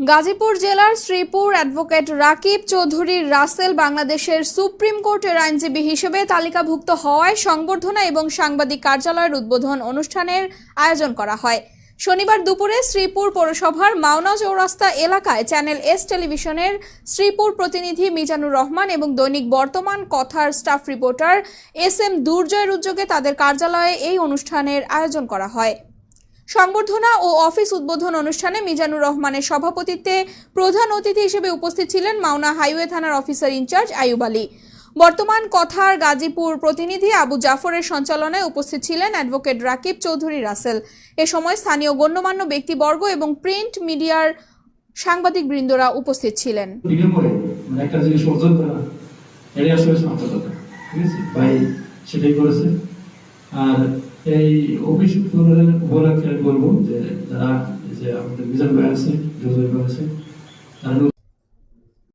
গাজীপুর জেলার শ্রীপুর অ্যাডভোকেট রাকিব চৌধুরীর রাসেল বাংলাদেশের সুপ্রিম কোর্টের আইনজীবী হিসেবে তালিকাভুক্ত হওয়ায় সংবর্ধনা এবং সাংবাদিক কার্যালয়ের উদ্বোধন অনুষ্ঠানের আয়োজন করা হয়। শনিবার দুপুরে শ্রীপুর পৌরসভার মাওনা চৌরাস্তা এলাকায় চ্যানেল এস টেলিভিশনের শ্রীপুর প্রতিনিধি মিজানুর রহমান এবং দৈনিক বর্তমান কথার স্টাফ রিপোর্টার এস এম দুর্জয়ের উদ্যোগে তাদের কার্যালয়ে এই অনুষ্ঠানের আয়োজন করা হয়। সংবর্ধনা ও অফিস উদ্বোধন অনুষ্ঠানে মিজানুর রহমানের সভাপতিত্বে প্রধান অতিথি হিসেবে উপস্থিত ছিলেন মাওনা হাইওয়ে থানার officer in charge Ayub Ali. বর্তমান কথার গাজীপুর প্রতিনিধি আবু জাফরের সঞ্চালনায় উপস্থিত ছিলেন অ্যাডভোকেট রাকিব চৌধুরী রাসেল। এ সময় স্থানীয় গণ্যমান্য ব্যক্তিবর্গ এবং প্রিন্ট মিডিয়ার সাংবাদিক বৃন্দরা উপস্থিত ছিলেন। মানে সেটাই করেছে। আর এই অভিযোগ উদ্বোধনের উপলক্ষে বলব? যে তারা, যে আমাদের মিজান ভাই আছে জোজয় ভাই আছে, তারা